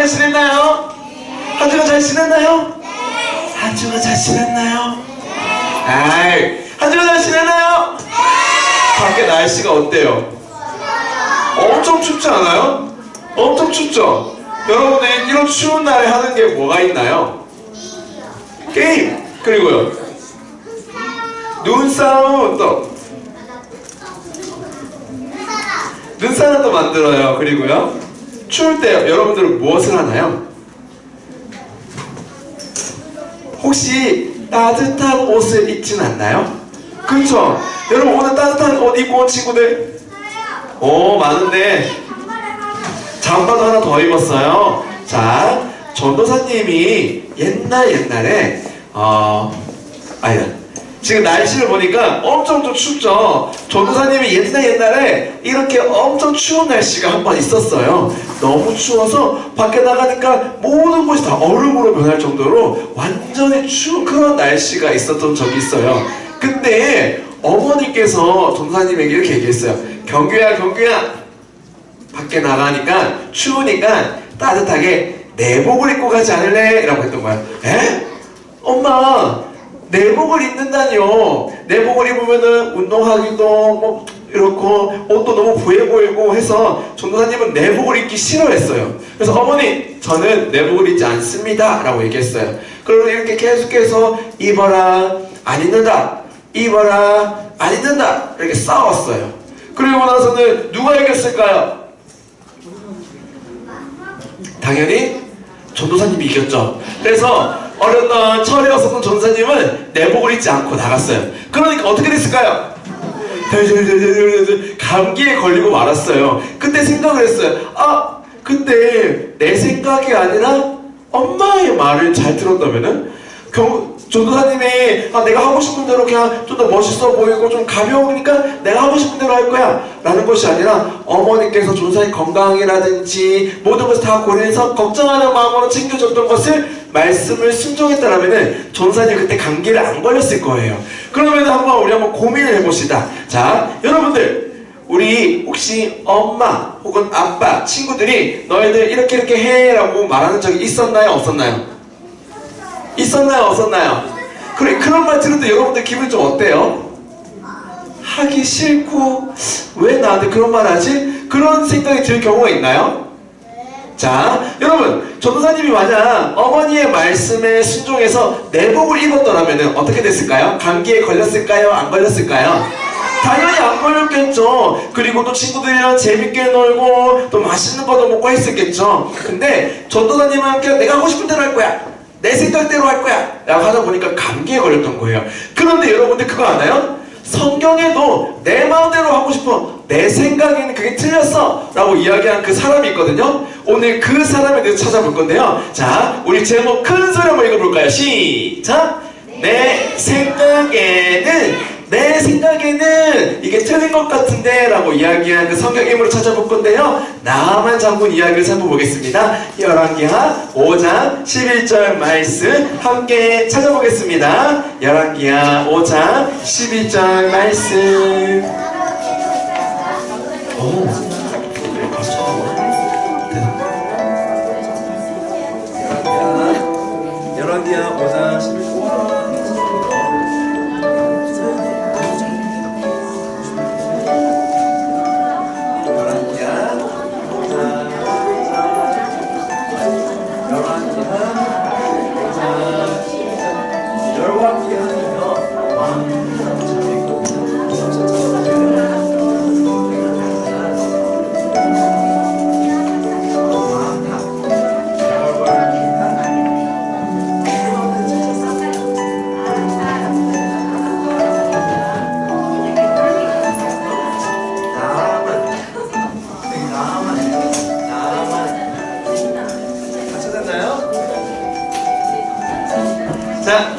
잘 지냈나요? 한 주간 잘 지냈나요? 한 주간 잘 지냈나요? 아이, 한 주간 잘 지냈나요? 밖에 날씨가 어때요? 엄청 춥지 않아요? 엄청 춥죠? 여러분들 이런 추운 날에 하는 게 뭐가 있나요? 게임! 그리고요 눈싸움 또 눈사람도 만들어요. 그리고요. 추울 때 여러분들은 무엇을 하나요? 혹시 따뜻한 옷을 입진 않나요? 그쵸? 여러분 오늘 따뜻한 옷 입고 온 친구들 오 많은데 잠바도 하나 더 입었어요. 자, 전도사님이 옛날 옛날에 어 아니다. 지금 날씨를 보니까 엄청 좀 춥죠. 전도사님이 옛날 옛날에 이렇게 엄청 추운 날씨가 한 번 있었어요. 너무 추워서 밖에 나가니까 모든 곳이 다 얼음으로 변할 정도로 완전히 추운 그런 날씨가 있었던 적이 있어요. 그때 어머니께서 전도사님에게 이렇게 얘기했어요. 경규야, 경규야, 밖에 나가니까 추우니까 따뜻하게 내복을 입고 가지 않을래? 라고 했던 거야. 에? 엄마, 내복을 입는다니요. 내복을 입으면은 운동하기도 뭐 이렇고 옷도 너무 부해 보이고 해서 전도사님은 내복을 입기 싫어했어요. 그래서 어머니, 저는 내복을 입지 않습니다. 라고 얘기했어요. 그리고 이렇게 계속해서 입어라, 안 입는다. 입어라, 안 입는다. 이렇게 싸웠어요. 그리고 나서는 누가 이겼을까요? 당연히 전도사님이 이겼죠. 그래서 어렸던 철에 없었던 전도사님은 내복을 입지 않고 나갔어요. 그러니까 어떻게 됐을까요? 감기에 걸리고 말았어요. 그때 생각을 했어요. 아, 그때 내 생각이 아니라 엄마의 말을 잘 들었다면은 경, 전도사님이 아, 내가 하고 싶은 대로 그냥 좀 더 멋있어 보이고 좀 가벼우니까 내가 하고 싶은 대로 할 거야 라는 것이 아니라 어머니께서 전도사님 건강이라든지 모든 것을 다 고려해서 걱정하는 마음으로 챙겨줬던 것을 말씀을 순종했다라면은 전도사님 그때 감기를 안 걸렸을 거예요 그러면 한번 우리 한번 고민을 해봅시다 자 여러분들 우리 혹시 엄마 혹은 아빠 친구들이 너희들 이렇게 이렇게 해라고 말하는 적이 있었나요 없었나요? 있었나요 없었나요? 그래 그런 말때 여러분들 기분 좀 어때요? 하기 싫고 왜 나한테 그런 말 하지? 그런 생각이 들 경우가 있나요? 자 여러분 전도사님이 만약 어머니의 말씀에 순종해서 내복을 입었더라면 어떻게 됐을까요? 감기에 걸렸을까요? 안 걸렸을까요? 당연히 안 걸렸겠죠. 그리고 또 친구들이랑 재밌게 놀고 또 맛있는 것도 먹고 했었겠죠. 근데 전도사님은 그냥 내가 하고 싶은 대로 할 거야. 내 생각대로 할 거야. 라고 하다 보니까 감기에 걸렸던 거예요. 그런데 여러분들 그거 아나요? 성경에도 내 마음대로 하고 싶어. 내 생각에는 그게 틀렸어. 라고 이야기한 그 사람이 있거든요. 오늘 그 사람에 대해서 찾아볼 건데요. 자, 우리 제목 큰 소리 한번 읽어볼까요? 시작! 내 생각에는 내 생각에는 이게 틀린 것 같은데 라고 이야기한 그 성경 인물을 찾아볼 건데요 나만 장군 이야기를 살펴보겠습니다 열왕기하 5장 11절 말씀 함께 찾아보겠습니다 열왕기하 5장 11절 말씀 오, 네, 박수 열왕기하 5장 자,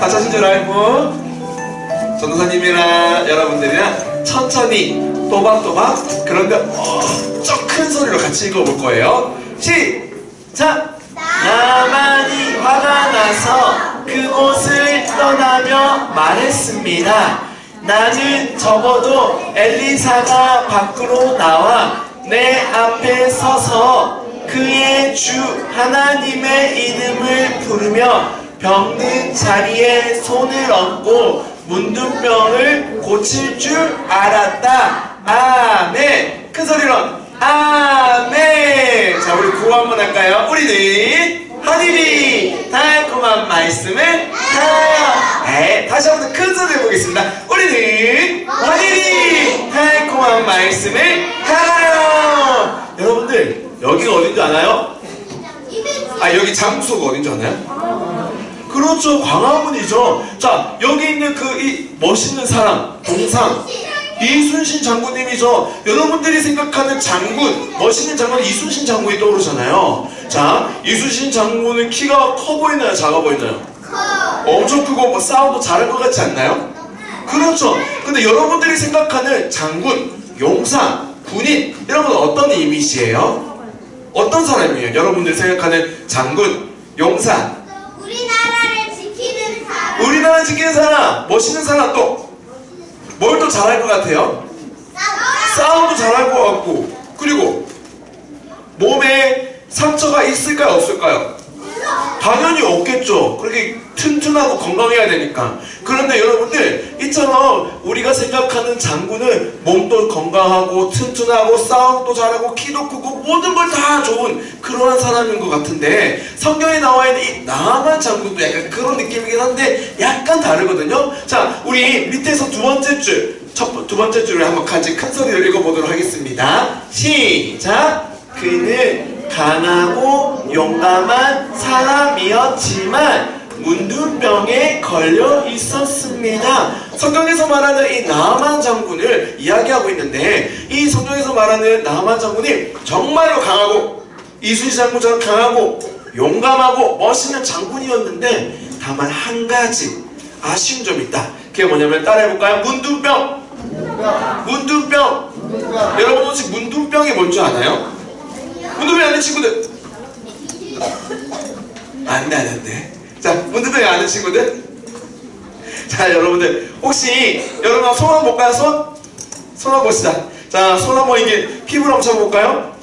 다 찾은 줄 알고 전도사님이랑 여러분들이랑 천천히 또박또박 그런데 엄청 큰 소리로 같이 읽어볼 거예요. 시작! 나만이 화가 나서 그곳을 떠나며 말했습니다. 나는 적어도 엘리사가 밖으로 나와 내 앞에 서서 그의 주 하나님의 이름을 부르며 병든 자리에 손을 얹고 문둥병을 고칠 줄 알았다. 아멘. 큰 소리로 아멘. 자, 우리 구호 한번 할까요? 우리는 하늘이 달콤한 말씀을 하여. 네, 다시 한번 큰 소리 해보겠습니다. 우리는 하늘이 달콤한 말씀을 하여. 여러분들 여기가 어딘지 아나요? 아 여기 장소가 어딘지 아나요? 그렇죠 광화문이죠 자 여기 있는 그 이 멋있는 사람 동상 이순신 장군님이죠 여러분들이 생각하는 장군 멋있는 장군 이순신 장군이 떠오르잖아요 자 이순신 장군은 키가 커 보이나요 작아 보이나요? 엄청 크고 뭐 싸움도 잘할 것 같지 않나요? 그렇죠 근데 여러분들이 생각하는 장군 용사 군인 이런 건 어떤 이미지예요? 어떤 사람이에요? 여러분들이 생각하는 장군 용사 우리나라 지키는 사람, 멋있는 사람 또 뭘 또 잘할 것 같아요? 싸움도 잘할 것 같고 그리고 몸에 상처가 있을까요 없을까요? 당연히 없겠죠. 그렇게 튼튼하고 건강해야 되니까. 그런데 여러분들 이처럼 우리가 생각하는 장군은 몸도 건강하고 튼튼하고 싸움도 잘하고 키도 크고 모든 걸 다 좋은 그러한 사람인 것 같은데 성경에 나와 있는 이 나만 장군도 약간 그런 느낌이긴 한데 약간 다르거든요. 자, 우리 밑에서 두 번째 줄, 첫, 번- 두 번째 줄을 한번 같이 큰 소리로 읽어보도록 하겠습니다. 시작! 그는 강하고 용감한 사람이었지만 문둥병에 걸려 있었습니다. 성경에서 말하는 이 나만 장군을 이야기하고 있는데 이 성경에서 말하는 나만 장군이 정말로 강하고 이순신 장군처럼 강하고 용감하고 멋있는 장군이었는데 다만 한 가지 아쉬운 점이 있다. 그게 뭐냐면 따라해볼까요? 문둥병. 문둥병. 여러분 혹시 문둥병이 뭔지 아나요? 문둥병 아는 친구들 안돼 안돼 자 문둥병이 아는 친구들 자 여러분들 혹시 여러분 손 한번 볼까요 손? 손 한번 봅시다 자손 한번 이게 피부를 한번 잡아볼까요?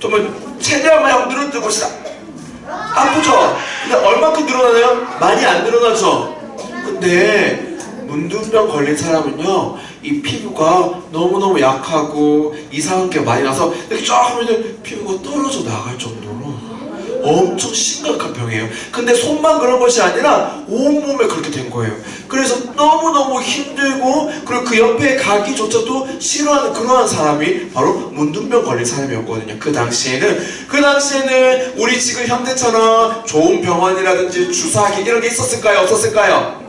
정말 최대한 많이 늘어뜨 봅시다 아프죠? 근데 얼마큼 늘어나나요? 많이 안 늘어나죠? 근데 문둥병 걸린 사람은요 이 피부가 너무너무 약하고 이상한 게 많이 나서 이렇게 쫙 하면 피부가 떨어져 나갈 정도로 엄청 심각한 병이에요 근데 손만 그런 것이 아니라 온몸에 그렇게 된 거예요 그래서 너무너무 힘들고 그리고 그 옆에 가기조차도 싫어하는 그러한 사람이 바로 문둥병 걸린 사람이었거든요 그 당시에는 그 당시에는 우리 지금 현대처럼 좋은 병원이라든지 주사기 이런 게 있었을까요 없었을까요?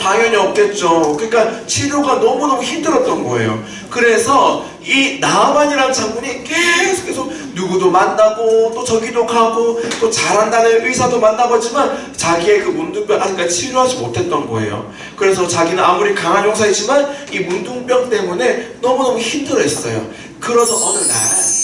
당연히 없겠죠. 그러니까 치료가 너무너무 힘들었던 거예요. 그래서 이 나만이라는 장군이 계속해서 누구도 만나고 또 저기도 가고 또 잘한다는 의사도 만나고 하지만 자기의 그 문둥병 아직까지 치료하지 못했던 거예요. 그래서 자기는 아무리 강한 용사이지만 이 문둥병 때문에 너무너무 힘들어했어요. 그러던 어느 날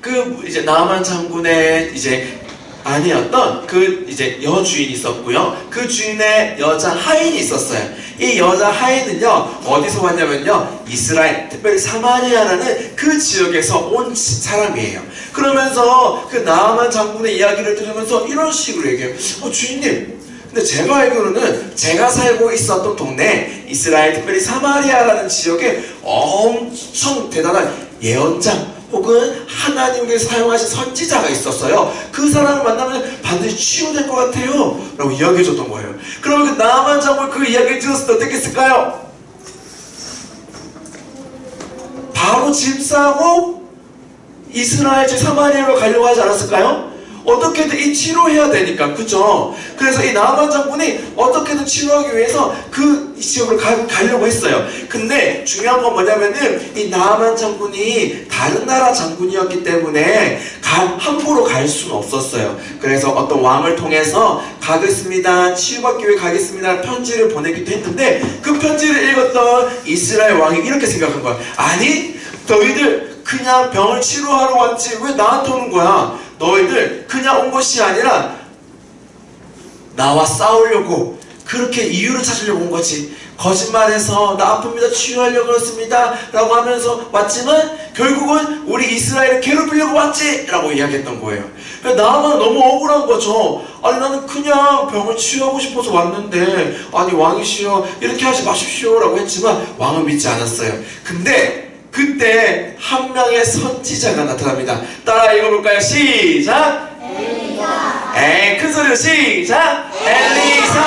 그 이제 나만 장군의 이제 아니었던 그 이제 여주인이 있었고요. 그 주인의 여자 하인이 있었어요. 이 여자 하인은요 어디서 왔냐면요 이스라엘 특별히 사마리아라는 그 지역에서 온 지- 사람이에요. 그러면서 그 나만 장군의 이야기를 들으면서 이런 식으로 얘기해요. 어 주인님. 근데 제가 알기로는 제가 살고 있었던 동네 이스라엘 특별히 사마리아라는 지역에 엄청 대단한 예언장 혹은 하나님께서 사용하신 선지자가 있었어요. 그 사람을 만나면 반드시 치유될 것 같아요. 라고 이야기해 줬던 거예요. 그러면 그 나만 장군 그 이야기를 들었을 때 어떻겠을까요? 바로 집 사고 이스라엘 제 사마리아로 가려고 하지 않았을까요? 어떻게든 이 치료해야 되니까 그죠? 그래서 이 나만 장군이 어떻게든 치료하기 위해서 그 지역으로 가, 가려고 했어요. 근데 중요한 건 뭐냐면은 이 나만 장군이 다른 나라 장군이었기 때문에 가- 함부로 갈 수는 없었어요. 그래서 어떤 왕을 통해서 가겠습니다. 치유받기 위해 가겠습니다. 편지를 보내기도 했는데 그 편지를 읽었던 이스라엘 왕이 이렇게 생각한 거야. 아니 너희들 그냥 병을 치료하러 왔지. 왜 나한테 오는 거야? 너희들 그냥 온 것이 아니라 나와 싸우려고 그렇게 이유를 찾으려고 온 거지. 거짓말해서 나 아픕니다. 치유하려고 그렇습니다. 라고 하면서 왔지만 결국은 우리 이스라엘을 괴롭히려고 왔지. 라고 이야기했던 거예요. 나만 너무 억울한 거죠. 아니 나는 그냥 병을 치유하고 싶어서 왔는데 아니 왕이시여 이렇게 하지 마십시오. 라고 했지만 왕은 믿지 않았어요. 근데 그때 한 명의 선지자가 나타납니다. 따라 읽어볼까요? 시작! 에이 큰 소리로 시작! 엘리사!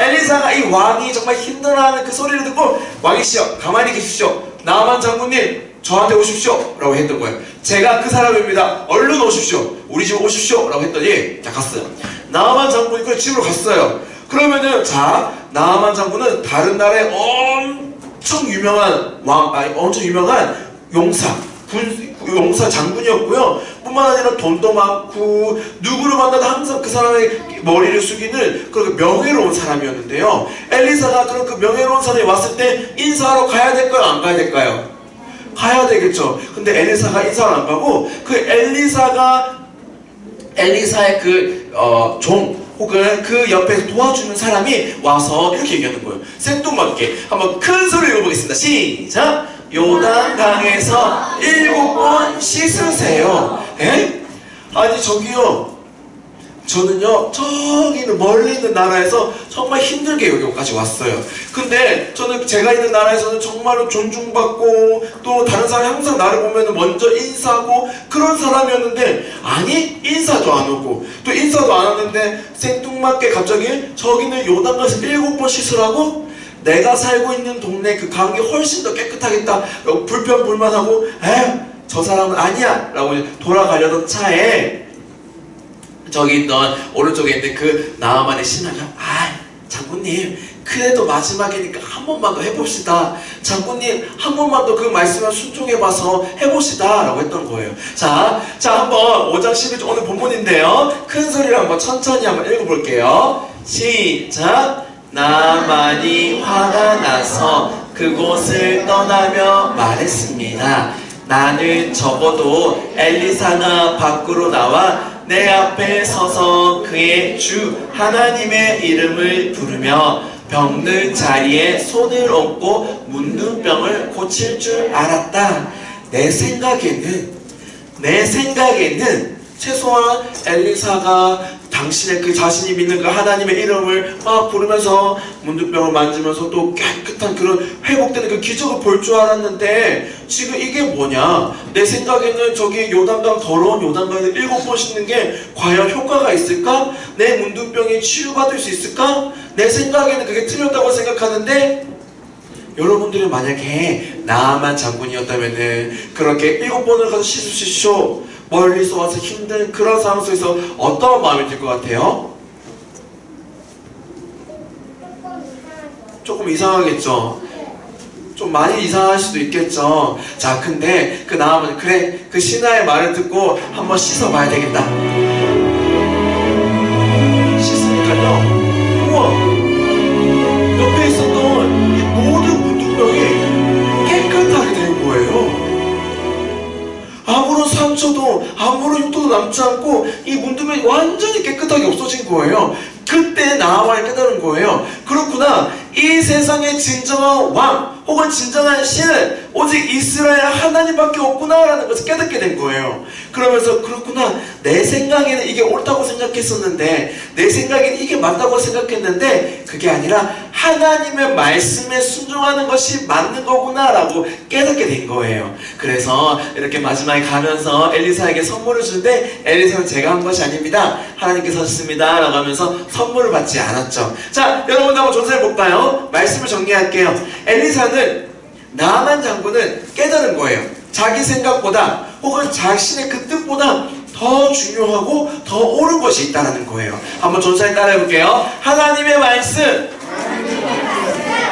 엘리사 가 이 왕이 정말 힘들어하는 그 소리를 듣고 왕이시여 가만히 계십시오. 나만 장군님 저한테 오십시오. 라고 했던 거예요. 제가 그 사람입니다. 얼른 오십시오. 우리 집 오십시오. 라고 했더니 자 갔어요. 나만 장군이 그 집으로 갔어요. 그러면은 자 나만 장군은 다른 나라의 엄 청 유명한 왕 아니 엄청 유명한 용사 군 용사 장군이었고요. 뿐만 아니라 돈도 많고 누구를 만나도 항상 그 사람의 머리를 숙이는 그런 명예로운 사람이었는데요. 엘리사가 그런 그 명예로운 사람이 왔을 때 인사하러 가야 될까요? 안 가야 될까요? 가야 되겠죠. 근데 엘리사가 인사를 안 가고 그 엘리사가 엘리사의 그, 어, 종, 혹은 그 옆에 도와주는 사람이 와서 이렇게 얘기하는 거예요. 생뚱맞게. 한번 큰 소리로 읽어보겠습니다. 시작! 요단강에서 일곱 번 씻으세요. 에? 아니, 저기요. 저는요, 저기 있는 멀리 있는 나라에서 정말 힘들게 여기까지 왔어요. 근데 저는 제가 있는 나라에서는 정말로 존중받고 또 다른 사람이 항상 나를 보면 먼저 인사하고 그런 사람이었는데 아니 인사도 안 오고. 또 인사도 안 하는데 생뚱맞게 갑자기 저기는 요단가에서 일곱 번 씻으라고 내가 살고 있는 동네 그 강이 훨씬 더 깨끗하겠다. 라고 불평불만하고 에저 사람은 아니야. 라고 돌아가려던 차에 저기 있던 오른쪽에 있는 그 나만의 신하가 아 장군님 그래도 마지막이니까 한 번만 더 해봅시다. 장군님 한 번만 더 그 말씀을 순종해봐서 해봅시다. 라고 했던 거예요. 자, 자 한번 5장 11절 오늘 본문인데요. 큰 소리로 한번 천천히 한번 읽어볼게요. 시작. 나만이 화가 나서 그곳을 떠나며 말했습니다. 나는 적어도 엘리사가 밖으로 나와 내 앞에 서서 그의 주 하나님의 이름을 부르며 병든 자리에 손을 얹고 문둥병을 고칠 줄 알았다. 내 생각에는 내 생각에는 최소한 엘리사가 당신의 그 자신이 믿는 그 하나님의 이름을 막 부르면서 문둥병을 만지면서 또 깨끗한 그런 회복되는 그 기적을 볼 줄 알았는데 지금 이게 뭐냐 내 생각에는 저기 요단강 더러운 요단강에 일곱 번 씻는 게 과연 효과가 있을까? 내 문둥병이 치유받을 수 있을까? 내 생각에는 그게 틀렸다고 생각하는데 여러분들이 만약에 나만 장군이었다면은 그렇게 일곱 번을 가서 씻으십시오 멀리서 와서 힘든 그런 상황 속에서 어떤 마음이 들 것 같아요? 조금 이상하겠죠. 좀 많이 이상할 수도 있겠죠. 자, 근데 그 나아면 그래 그 신하의 말을 듣고 한번 씻어봐야 되겠다. 상처도 아무런 흉터도 남지 않고 이 문둥병이 완전히 깨끗하게 없어진 거예요. 그때 나와를 깨달은 거예요. 그렇구나. 이 세상의 진정한 왕 혹은 진정한 신은 오직 이스라엘 하나님밖에 없구나라는 것을 깨닫게 된 거예요. 그러면서 그렇구나. 내 생각에는 이게 옳다고 생각했었는데 내 생각에는 이게 맞다고 생각했는데 그게 아니라 하나님의 말씀에 순종하는 것이 맞는 거구나라고 깨닫게 된 거예요. 그래서 이렇게 마지막에 가면서 엘리사에게 선물을 주는데 엘리사는 제가 한 것이 아닙니다. 하나님께서 하셨습니다. 라고 하면서 선물을 받지 않았죠. 자, 여러분 한번 조사해 볼까요? 말씀을 정리할게요. 엘리사는 나만 장군은 깨달은 거예요. 자기 생각보다 혹은 자신의 그 뜻보다 더 중요하고 더 옳은 것이 있다는 거예요. 한번 전사에 따라해 볼게요. 하나님의 말씀,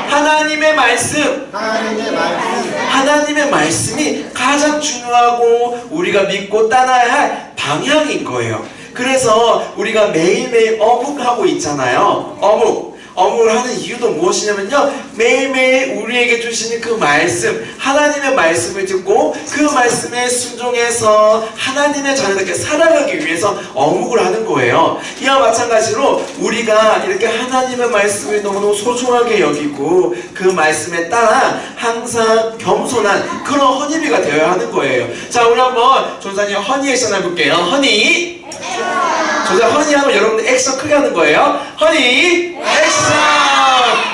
하나님의 말씀, 하나님의 말씀 하나님의 말씀이 가장 중요하고 우리가 믿고 따라야 할 방향인 거예요. 그래서 우리가 매일매일 어묵하고 있잖아요. 어묵. 어묵을 하는 이유도 무엇이냐면요. 매일매일 우리에게 주시는 그 말씀, 하나님의 말씀을 듣고 그 말씀에 순종해서 하나님의 자녀답게 살아가기 위해서 어묵을 하는 거예요. 이와 마찬가지로 우리가 이렇게 하나님의 말씀을 너무너무 소중하게 여기고 그 말씀에 따라 항상 겸손한 그런 허니비가 되어야 하는 거예요. 자, 우리 한번 조사님 허니 액션 해볼게요. 허니. 조사 허니 하면 여러분들 액션 크게 하는 거예요. 허니 액션!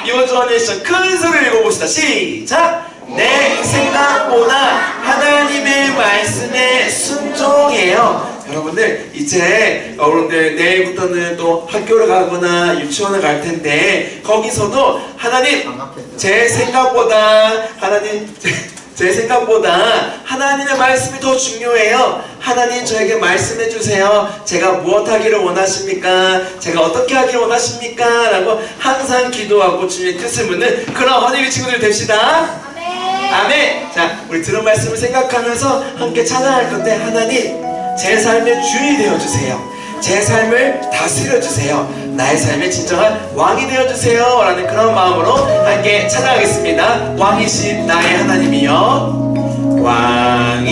이번 주 허니 액션 큰 소리를 읽어봅시다. 시작! 내 생각보다 하나님의 말씀에 순종해요. 여러분들 이제 여러분들 내일부터는 또 학교를 가거나 유치원을 갈 텐데 거기서도 하나님 제 생각보다 하나님 제, 제 생각보다 하나님의 말씀이 더 중요해요. 하나님 저에게 말씀해 주세요. 제가 무엇 하기를 원하십니까? 제가 어떻게 하기를 원하십니까? 라고 항상 기도하고 주님의 뜻을 묻는 그런 허니비 친구들 됩시다. 아멘. 아멘. 자, 우리 들은 말씀을 생각하면서 함께 찬양할 건데 하나님 제 삶의 주인이 되어 주세요. 제 삶을 다스려 주세요. 나의 삶의 진정한 왕이 되어 주세요 라는 그런 마음으로 함께 찬양하겠습니다. 왕이신 나의 하나님이여 왕이